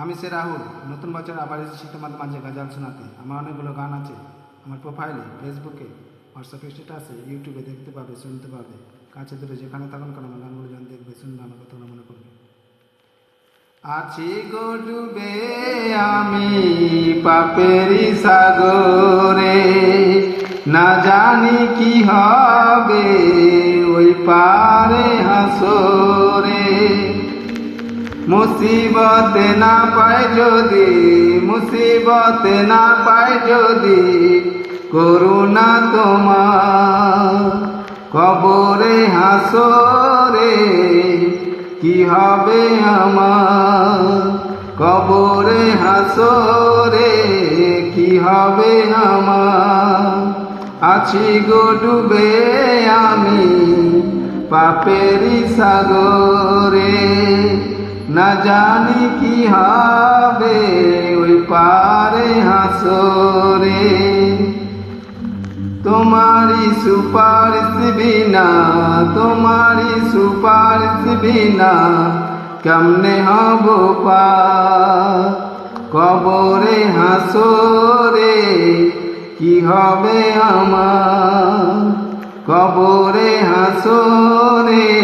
আমি সে রাহুল, নতুন বছর আবার এসেছি তোমাদের মাঝে গাজাল শোনাতে। আমার অনেকগুলো গান আছে। আমার প্রোফাইলে ফেসবুকে হোয়াটসঅ্যাপে স্ট্যাটাসে ইউটিউবে দেখতে পাবে, শুনতে পাবে। কাছে দূরে যেখানে থাকুন, কেন আমার গানগুলো যখন দেখবে, শুনবে, আমার কথা মনে করবে। আছি গো ডুবে আমি পাপেরি সাগরে। না জানি কি হবে, ওই পারে হাসরে মুসিবতে না পায় যদি, মুসিবতে না পায় যদি, করুণা তোমার কবরে, হাসরে, কি হবে আমার? কবরে, হাসরে, কি হবে আমার? আছি গো ডুবে আমি পাপেরি সাগরে। না জানি কি হবে, ওই পারে হাসরে। তোমারি সুপারিশ বিনা তোমারি সুপারিশ বিনা কেমনে হব পা? কবরে হাসরে কি হবে আমার? কবরে হাসরে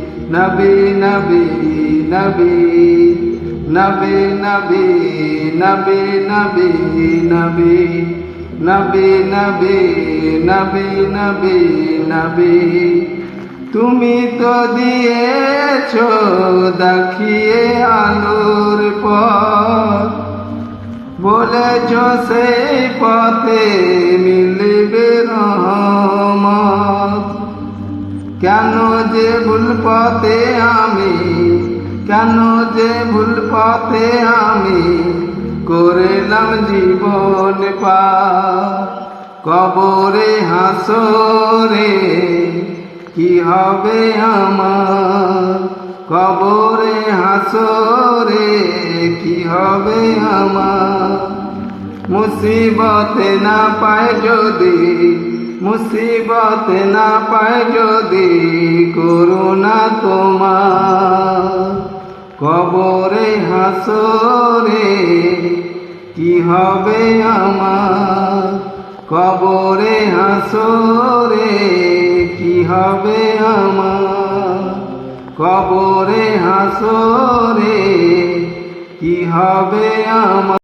নবী নবী নবী নবী নবী নবী নবী নবী নবী নবী নবী নবী নবী তুমি তো দিয়েছ দেখিয়ে আলোর পথ বলেছ সেই পথে মিলবে রহমত কেন যে ভুল পথে আমি, কেন যে ভুল পথে আমি করেলাম জীবন পা কবরে হাসরে কি হবে আমার? কবরে হাসরে কি হবে আমার? মুসিবতে না পায় যদি, মুসিবতে না পায় যদি, করুণা তোমার। কবরে হাসরে কি হবে আমার? কবরে হাসরে কি হবে আমার? কবরে হাসরে কি হবে আমার?